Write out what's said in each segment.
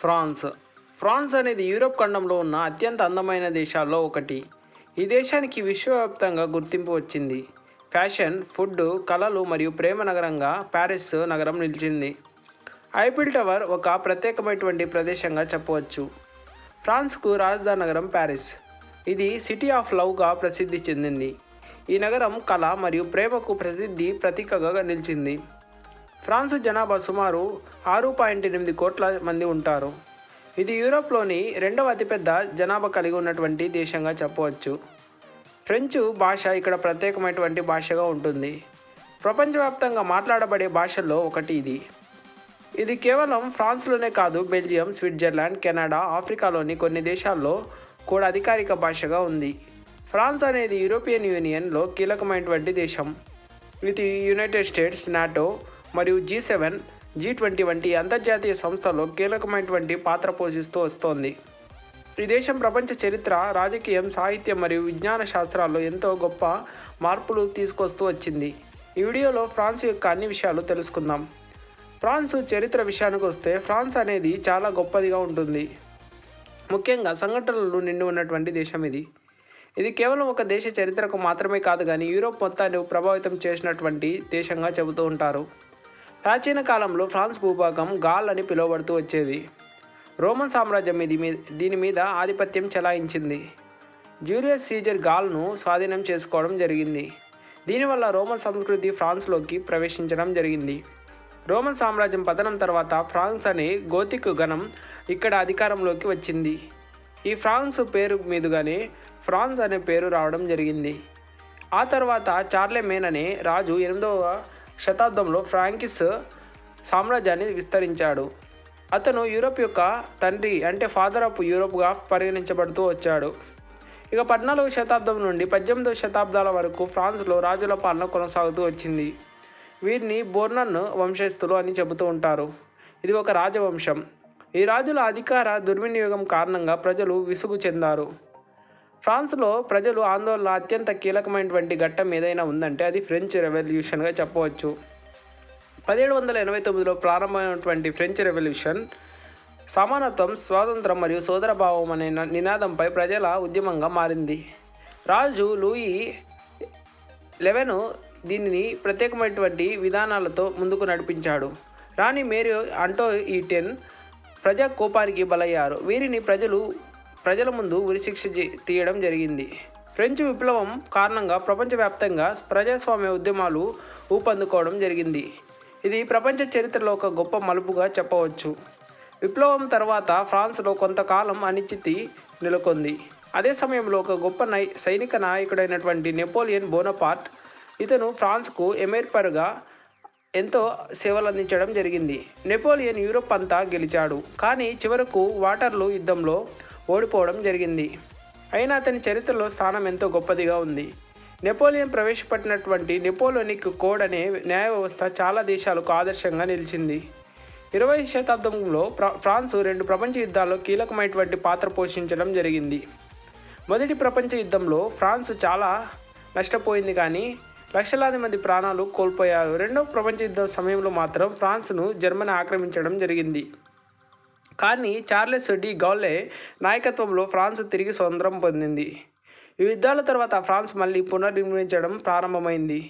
France. France అనేది Europe ఖండంలో ఉన్న అత్యంత అందమైన దేశాల్లో ఒకటి. ఈ దేశానికి విశ్వవ్యాప్తంగా గుర్తింపు వచ్చింది. ఫ్యాషన్ ఫుడ్ కళలు మరియు ప్రేమ నగరంగా ప్యారిస్ నగరం నిలిచింది. ఐఫిల్ టవర్ ఒక ప్రత్యేకమైనటువంటి ప్రదేశంగా చెప్పవచ్చు. ఫ్రాన్స్కు రాజధాని నగరం ప్యారిస్. ఇది సిటీ ఆఫ్ లవ్గా ప్రసిద్ధి చెందింది. ఈ నగరం కళ మరియు ప్రేమకు ప్రసిద్ధి ప్రతీకగా నిలిచింది. ఫ్రాన్స్ జనాభా సుమారు ఆరు పాయింట్ ఎనిమిది కోట్ల మంది ఉంటారు. ఇది యూరోప్లోని రెండవ అతిపెద్ద జనాభా కలిగి ఉన్నటువంటి దేశంగా చెప్పవచ్చు. ఫ్రెంచ్ భాష ఇక్కడ ప్రత్యేకమైనటువంటి భాషగా ఉంటుంది. ప్రపంచవ్యాప్తంగా మాట్లాడబడే భాషల్లో ఒకటి ఇది. ఇది కేవలం ఫ్రాన్స్లోనే కాదు బెల్జియం స్విట్జర్లాండ్ కెనడా ఆఫ్రికాలోని కొన్ని దేశాల్లో కూడా అధికారిక భాషగా ఉంది. ఫ్రాన్స్ అనేది యూరోపియన్ యూనియన్లో కీలకమైనటువంటి దేశం. ఇది యునైటెడ్ స్టేట్స్ నాటో మరియు జీ సెవెన్ జీ ట్వంటీ వంటి అంతర్జాతీయ సంస్థల్లో కీలకమైనటువంటి పాత్ర పోషిస్తూ వస్తోంది. ఈ దేశం ప్రపంచ చరిత్ర రాజకీయం సాహిత్యం మరియు విజ్ఞాన శాస్త్రాల్లో ఎంతో గొప్ప మార్పులు తీసుకొస్తూ వచ్చింది. ఈ వీడియోలో ఫ్రాన్స్ యొక్క అన్ని విషయాలు తెలుసుకుందాం. ఫ్రాన్స్ చరిత్ర విషయానికి వస్తే ఫ్రాన్స్ అనేది చాలా గొప్పదిగా ఉంటుంది. ముఖ్యంగా సంఘటనలు నిండి ఉన్నటువంటి దేశం ఇది. ఇది కేవలం ఒక దేశ చరిత్రకు మాత్రమే కాదు కానీ యూరోప్ మొత్తాన్ని ప్రభావితం చేసినటువంటి దేశంగా చెబుతూ ఉంటారు. ప్రాచీన కాలంలో ఫ్రాన్స్ భూభాగం గాల్ అని పిలువబడుతూ వచ్చేది. రోమన్ సామ్రాజ్యం ఇది మీ దీని మీద ఆధిపత్యం చెలాయించింది. జూలియస్ సీజర్ గాల్ను స్వాధీనం చేసుకోవడం జరిగింది. దీనివల్ల రోమన్ సంస్కృతి ఫ్రాన్స్లోకి ప్రవేశించడం జరిగింది. రోమన్ సామ్రాజ్యం పతనం తర్వాత ఫ్రాన్స్ అనే గోతిక్ గణం ఇక్కడ అధికారంలోకి వచ్చింది. ఈ ఫ్రాన్స్ పేరు మీదుగానే ఫ్రాన్స్ అనే పేరు రావడం జరిగింది. ఆ తర్వాత చార్లెమేన్ అనే రాజు ఎనిమిదవ శతాబ్దంలో ఫ్రాంకిస్ సామ్రాజ్యాన్ని విస్తరించాడు. అతను యూరోప్ యొక్క తండ్రి అంటే ఫాదర్ ఆఫ్ యూరోప్గా పరిగణించబడుతూ వచ్చాడు. ఇక పద్నాలుగవ శతాబ్దం నుండి పద్దెనిమిదవ శతాబ్దాల వరకు ఫ్రాన్స్లో రాజుల పాలన కొనసాగుతూ వచ్చింది. వీరిని బోర్నన్ వంశస్థులు అని చెబుతూ ఉంటారు. ఇది ఒక రాజవంశం. ఈ రాజుల అధికార దుర్వినియోగం కారణంగా ప్రజలు విసుగు చెందారు. ఫ్రాన్స్లో ప్రజలు ఆందోళన అత్యంత కీలకమైనటువంటి ఘట్టం ఏదైనా ఉందంటే అది ఫ్రెంచ్ రెవల్యూషన్గా చెప్పవచ్చు. పదిహేడు వందల ఎనభై తొమ్మిదిలో ప్రారంభమైనటువంటి ఫ్రెంచ్ రెవల్యూషన్ సమానత్వం స్వాతంత్రం మరియు సోదరభావం అనే నినాదంపై ప్రజల ఉద్యమంగా మారింది. రాజు లూయి లెవెను దీనిని ప్రత్యేకమైనటువంటి విధానాలతో ముందుకు నడిపించాడు. రాణి మేరీ అంటో ఈ టెన్ ప్రజా కోపానికి బలయ్యారు. వీరిని ప్రజలు ప్రజల ముందు ఉరిశిక్ష తీయడం జరిగింది. ఫ్రెంచ్ విప్లవం కారణంగా ప్రపంచవ్యాప్తంగా ప్రజాస్వామ్య ఉద్యమాలు ఊపందుకోవడం జరిగింది. ఇది ప్రపంచ చరిత్రలో ఒక గొప్ప మలుపుగా చెప్పవచ్చు. విప్లవం తర్వాత ఫ్రాన్స్లో కొంతకాలం అనిశ్చితి నెలకొంది. అదే సమయంలో ఒక గొప్ప నై సైనిక నాయకుడైనటువంటి నెపోలియన్ బోనపార్ట్ ఇతను ఫ్రాన్స్కు ఎమెర్పర్గా ఎంతో సేవలు అందించడం జరిగింది. నెపోలియన్ యూరోప్ అంతా గెలిచాడు. కానీ చివరకు వాటర్లు యుద్ధంలో ఓడిపోవడం జరిగింది. అయినా అతని చరిత్రలో స్థానం ఎంతో గొప్పదిగా ఉంది. నెపోలియన్ ప్రవేశపెట్టినటువంటి నెపోలోనిక్ కోడ్ అనే న్యాయ వ్యవస్థ చాలా దేశాలకు ఆదర్శంగా నిలిచింది. ఇరవై శతాబ్దంలో ఫ్రాన్స్ రెండు ప్రపంచ యుద్ధాల్లో కీలకమైనటువంటి పాత్ర పోషించడం జరిగింది. మొదటి ప్రపంచ యుద్ధంలో ఫ్రాన్స్ చాలా నష్టపోయింది కానీ లక్షలాది మంది ప్రాణాలు కోల్పోయారు. రెండవ ప్రపంచ యుద్ధం సమయంలో మాత్రం ఫ్రాన్స్ను జర్మనీ ఆక్రమించడం జరిగింది. కానీ చార్లెస్ డి గౌలే నాయకత్వంలో ఫ్రాన్స్ తిరిగి స్వతంత్రం పొందింది. ఈ యుద్ధాల తర్వాత ఫ్రాన్స్ మళ్ళీ పునర్నిర్మించడం ప్రారంభమైంది.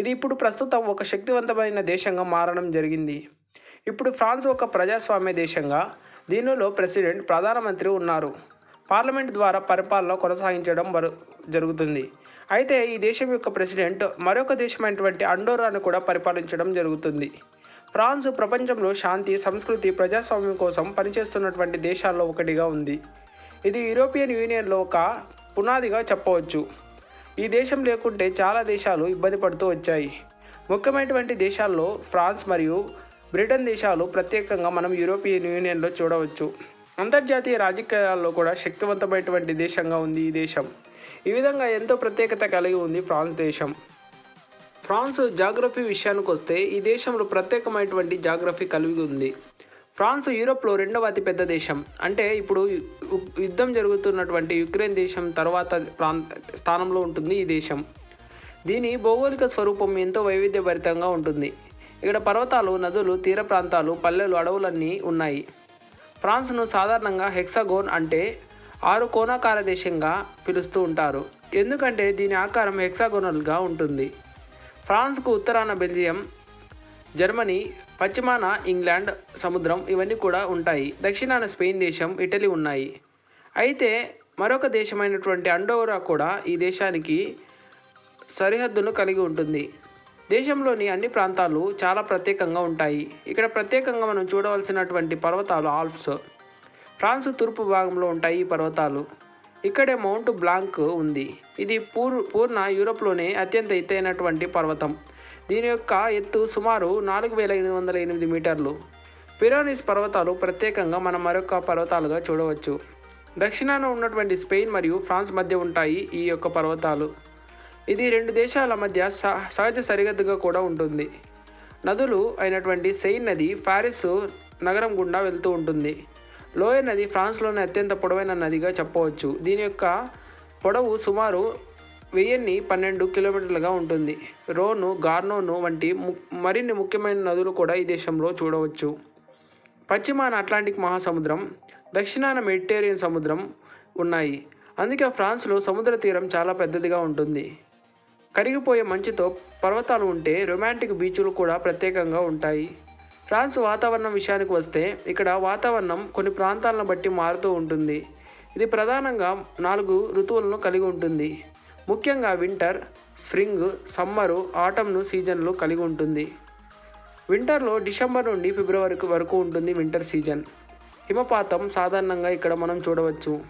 ఇది ఇప్పుడు ప్రస్తుతం ఒక శక్తివంతమైన దేశంగా మారడం జరిగింది. ఇప్పుడు ఫ్రాన్స్ ఒక ప్రజాస్వామ్య దేశంగా దీనిలో ప్రెసిడెంట్ ప్రధానమంత్రి ఉన్నారు. పార్లమెంట్ ద్వారా పరిపాలన కొనసాగించడం జరుగుతుంది. అయితే ఈ దేశం యొక్క ప్రెసిడెంట్ మరొక దేశమైనటువంటి అండోరాను కూడా పరిపాలించడం జరుగుతుంది. ఫ్రాన్స్ ప్రపంచంలో శాంతి సంస్కృతి ప్రజాస్వామ్యం కోసం పనిచేస్తున్నటువంటి దేశాల్లో ఒకటిగా ఉంది. ఇది యూరోపియన్ యూనియన్లో ఒక పునాదిగా చెప్పవచ్చు. ఈ దేశం లేకుంటే చాలా దేశాలు ఇబ్బంది పడుతూ వచ్చాయి. ముఖ్యమైనటువంటి దేశాల్లో ఫ్రాన్స్ మరియు బ్రిటన్ దేశాలు ప్రత్యేకంగా మనం యూరోపియన్ యూనియన్లో చూడవచ్చు. అంతర్జాతీయ రాజకీయాల్లో కూడా శక్తివంతమైనటువంటి దేశంగా ఉంది ఈ దేశం. ఈ విధంగా ఎంతో ప్రత్యేకత కలిగి ఉంది ఫ్రాన్స్ దేశం. ఫ్రాన్స్ జాగ్రఫీ విషయానికి వస్తే ఈ దేశంలో ప్రత్యేకమైనటువంటి జాగ్రఫీ కలిగి ఉంది. ఫ్రాన్స్ యూరోప్లో రెండవ అతిపెద్ద దేశం. అంటే ఇప్పుడు యుద్ధం జరుగుతున్నటువంటి యుక్రెయిన్ దేశం తర్వాత ప్రాంత స్థానంలో ఉంటుంది ఈ దేశం. దీని భౌగోళిక స్వరూపం ఎంతో వైవిధ్యభరితంగా ఉంటుంది. ఇక్కడ పర్వతాలు నదులు తీర ప్రాంతాలు పల్లెలు అడవులన్నీ ఉన్నాయి. ఫ్రాన్స్ను సాధారణంగా హెక్సాగోన్ అంటే ఆరు కోణాకార దేశంగా పిలుస్తూ ఉంటారు. ఎందుకంటే దీని ఆకారం హెక్సాగోనల్గా ఉంటుంది. ఫ్రాన్స్కు ఉత్తరాన బెల్జియం జర్మనీ పశ్చిమాన ఇంగ్లాండ్ సముద్రం ఇవన్నీ కూడా ఉంటాయి. దక్షిణాన స్పెయిన్ దేశం ఇటలీ ఉన్నాయి. అయితే మరొక దేశమైనటువంటి అండోరా కూడా ఈ దేశానికి సరిహద్దును కలిగి ఉంటుంది. దేశంలోని అన్ని ప్రాంతాలు చాలా ప్రత్యేకంగా ఉంటాయి. ఇక్కడ ప్రత్యేకంగా మనం చూడవలసినటువంటి పర్వతాలు ఆల్ప్స్. ఫ్రాన్స్ తూర్పు భాగంలో ఉంటాయి ఈ పర్వతాలు. ఇక్కడే మౌంట్ బ్లాంక్ ఉంది. ఇది పూర్ పూర్ణ యూరోప్లోనే అత్యంత ఎత్తైనటువంటి పర్వతం. దీని యొక్క ఎత్తు సుమారు నాలుగు వేల ఎనిమిది వందల ఎనిమిది మీటర్లు. పిరోనిస్ పర్వతాలు ప్రత్యేకంగా మనం మరొక పర్వతాలుగా చూడవచ్చు. దక్షిణాన ఉన్నటువంటి స్పెయిన్ మరియు ఫ్రాన్స్ మధ్య ఉంటాయి ఈ యొక్క పర్వతాలు. ఇది రెండు దేశాల మధ్య సహ సహజ సరిహద్దుగా కూడా ఉంటుంది. నదులు అయినటువంటి సెయిన్ నది ప్యారిస్ నగరం గుండా వెళ్తూ ఉంటుంది. లోయర్ నది ఫ్రాన్స్లోని అత్యంత పొడవైన నదిగా చెప్పవచ్చు. దీని యొక్క పొడవు సుమారు వెయ్యిన్ని పన్నెండు కిలోమీటర్లుగా ఉంటుంది. రోను గార్నోను వంటి ము మరిన్ని ముఖ్యమైన నదులు కూడా ఈ దేశంలో చూడవచ్చు. పశ్చిమాన అట్లాంటిక్ మహాసముద్రం దక్షిణాన మెడిటేరియన్ సముద్రం ఉన్నాయి. అందుకే ఫ్రాన్స్లో సముద్ర తీరం చాలా పెద్దదిగా ఉంటుంది. కరిగిపోయే మంచుతో పర్వతాలు ఉంటే రొమాంటిక్ బీచ్లు కూడా ప్రత్యేకంగా ఉంటాయి. ఫ్రాన్స్ వాతావరణం విషయానికి వస్తే ఇక్కడ వాతావరణం కొన్ని ప్రాంతాలను బట్టి మారుతూ ఉంటుంది. ఇది ప్రధానంగా నాలుగు ఋతువులను కలిగి ఉంటుంది. ముఖ్యంగా వింటర్ స్ప్రింగ్ సమ్మరు ఆటంను సీజన్లు కలిగి ఉంటుంది. వింటర్లో డిసెంబర్ నుండి ఫిబ్రవరి వరకు ఉంటుంది వింటర్ సీజన్. హిమపాతం సాధారణంగా ఇక్కడ మనం చూడవచ్చు.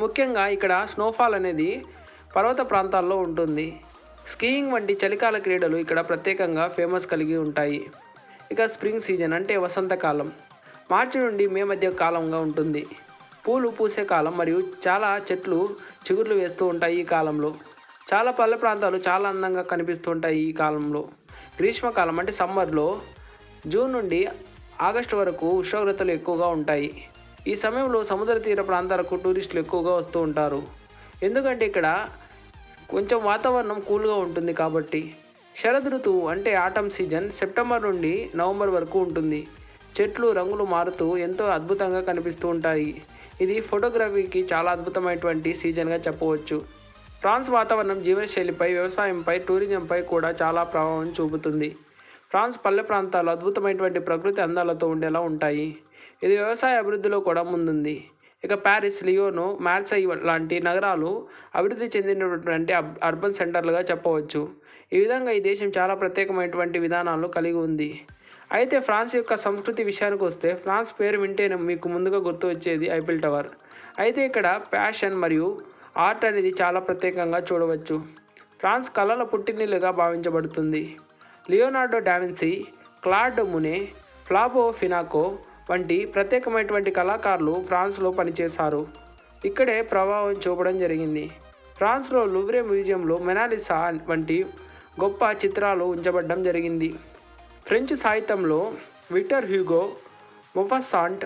ముఖ్యంగా ఇక్కడ స్నోఫాల్ అనేది పర్వత ప్రాంతాల్లో ఉంటుంది. స్కీయింగ్ వంటి చలికాల క్రీడలు ఇక్కడ ప్రత్యేకంగా ఫేమస్ కలిగి ఉంటాయి. ఇక స్ప్రింగ్ సీజన్ అంటే వసంతకాలం మార్చి నుండి మే మధ్య కాలంగా ఉంటుంది. పూలు పూసే కాలం మరియు చాలా చెట్లు చిగుర్లు వేస్తూ ఉంటాయి ఈ కాలంలో. చాలా పల్లె ప్రాంతాలు చాలా అందంగా కనిపిస్తూ ఉంటాయి ఈ కాలంలో. గ్రీష్మకాలం అంటే సమ్మర్లో జూన్ నుండి ఆగస్టు వరకు ఉష్ణోగ్రతలు ఎక్కువగా ఉంటాయి. ఈ సమయంలో సముద్ర తీర ప్రాంతాలకు టూరిస్టులు ఎక్కువగా వస్తూ ఉంటారు. ఎందుకంటే ఇక్కడ కొంచెం వాతావరణం కూల్గా ఉంటుంది కాబట్టి శరద్ ఋతువు అంటే ఆటం సీజన్ సెప్టెంబర్ నుండి నవంబర్ వరకు ఉంటుంది. చెట్లు రంగులు మారుతూ ఎంతో అద్భుతంగా కనిపిస్తూ ఉంటాయి. ఇది ఫోటోగ్రఫీకి చాలా అద్భుతమైనటువంటి సీజన్గా చెప్పవచ్చు. ఫ్రాన్స్ వాతావరణం జీవనశైలిపై వ్యవసాయంపై టూరిజంపై కూడా చాలా ప్రభావం చూపుతుంది. ఫ్రాన్స్ పల్లె ప్రాంతాలు అద్భుతమైనటువంటి ప్రకృతి అందాలతో ఉండేలా ఉంటాయి. ఇది వ్యవసాయ అభివృద్ధిలో కూడా ముందుంది. ఇక ప్యారిస్ లియోను మార్సై లాంటి నగరాలు అభివృద్ధి చెందినటువంటి అబ్- అర్బన్ సెంటర్లుగా చెప్పవచ్చు. ఈ విధంగా ఈ దేశం చాలా ప్రత్యేకమైనటువంటి విధానాలు కలిగి ఉంది. అయితే ఫ్రాన్స్ యొక్క సంస్కృతి విషయానికి వస్తే ఫ్రాన్స్ పేరు వింటేనే మీకు ముందుగా గుర్తు వచ్చేది ఐఫిల్ టవర్. అయితే ఇక్కడ ప్యాషన్ మరియు ఆర్ట్ అనేది చాలా ప్రత్యేకంగా చూడవచ్చు. ఫ్రాన్స్ కళల పుట్టినిల్లుగా భావించబడుతుంది. Leonardo da Vinci Claude Monet Flaubert ఫినాకో వంటి ప్రత్యేకమైనటువంటి కళాకారులు ఫ్రాన్స్లో పనిచేశారు. ఇక్కడే ప్రభావం చూపడం జరిగింది. ఫ్రాన్స్లో లువ్రే మ్యూజియంలో మెనాలిసా వంటి గొప్ప చిత్రాలు ఉంచబడడం జరిగింది. ఫ్రెంచ్ సాహిత్యంలో విక్టర్ హ్యూగో మొఫసాంట్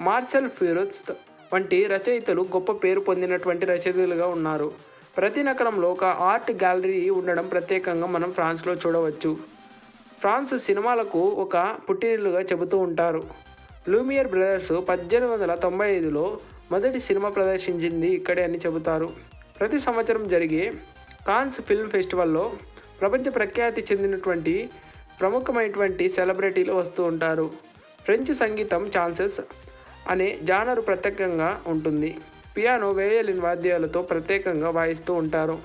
మార్సెల్ ఫిరోత్స్ వంటి రచయితలు గొప్ప పేరు పొందినటువంటి రచయితలుగా ఉన్నారు. ప్రతి నగరంలో ఒక ఆర్ట్ గ్యాలరీ ఉండడం ప్రత్యేకంగా మనం ఫ్రాన్స్లో చూడవచ్చు. ఫ్రాన్స్ సినిమాలకు ఒక పుట్టినిల్లుగా చెబుతూ ఉంటారు. లూమియర్ బ్రదర్స్ పద్దెనిమిది వందల తొంభై ఐదులో మొదటి సినిమా ప్రదర్శించింది ఇక్కడే అని చెబుతారు. ప్రతి సంవత్సరం జరిగే కాన్స్ ఫిల్మ్ ఫెస్టివల్లో ప్రపంచ ప్రఖ్యాతి చెందినటువంటి ప్రముఖమైనటువంటి సెలబ్రిటీలు వస్తూ ఉంటారు. ఫ్రెంచ్ సంగీతం ఛాన్సెస్ అనే జానరు ప్రత్యేకంగా ఉంటుంది. పియానో వేయలిన్ వాద్యాలతో ప్రత్యేకంగా వాయిస్తూ ఉంటారు.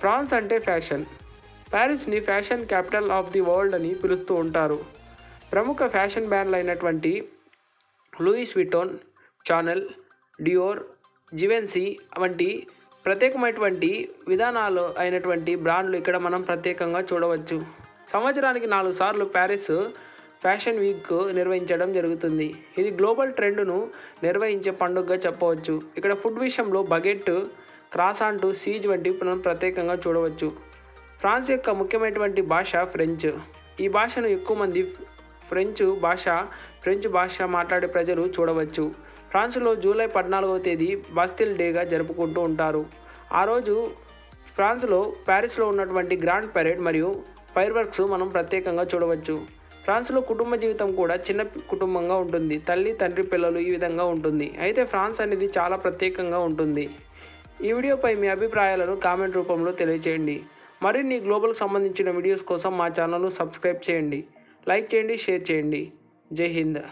ఫ్రాన్స్ అంటే fashion. ప్యారిస్ని fashion capital of the world అని పిలుస్తూ ఉంటారు. ప్రముఖ ఫ్యాషన్ బ్రాండ్లు అయినటువంటి Louis Vuitton Chanel Dior Givenchy వంటి ప్రత్యేకమైనటువంటి విధానాలు అయినటువంటి బ్రాండ్లు ఇక్కడ మనం ప్రత్యేకంగా చూడవచ్చు. సంవత్సరానికి నాలుగు సార్లు ప్యారిస్ ఫ్యాషన్ వీక్ నిర్వహించడం జరుగుతుంది. ఇది గ్లోబల్ ట్రెండ్ను నిర్వహించే పండుగగా చెప్పవచ్చు. ఇక్కడ ఫుడ్ విషయంలో బగెట్ క్రాసాంటు సీజ్ వంటి మనం ప్రత్యేకంగా చూడవచ్చు. ఫ్రాన్స్ యొక్క ముఖ్యమైనటువంటి భాష ఫ్రెంచ్. ఈ భాషను ఎక్కువ మంది ఫ్రెంచ్ భాష ఫ్రెంచ్ భాష మాట్లాడే ప్రజలు చూడవచ్చు. ఫ్రాన్స్లో జూలై పద్నాలుగవ తేదీ బాస్టిల్ డేగా జరుపుకుంటూ ఉంటారు. ఆ రోజు ఫ్రాన్స్లో ప్యారిస్లో ఉన్నటువంటి గ్రాండ్ పెరేడ్ మరియు ఫైర్ వర్క్స్ మనం ప్రత్యేకంగా చూడవచ్చు. ఫ్రాన్స్లో కుటుంబ జీవితం కూడా చిన్న కుటుంబంగా ఉంటుంది. తల్లి తండ్రి పిల్లలు ఈ విధంగా ఉంటుంది. అయితే ఫ్రాన్స్ అనేది చాలా ప్రత్యేకంగా ఉంటుంది. ఈ వీడియోపై మీ అభిప్రాయాలను కామెంట్ రూపంలో తెలియచేయండి. మరిన్ని గ్లోబల్కి సంబంధించిన వీడియోస్ కోసం మా ఛానల్ను సబ్స్క్రైబ్ చేయండి. లైక్ చేయండి షేర్ చేయండి. జై హింద్.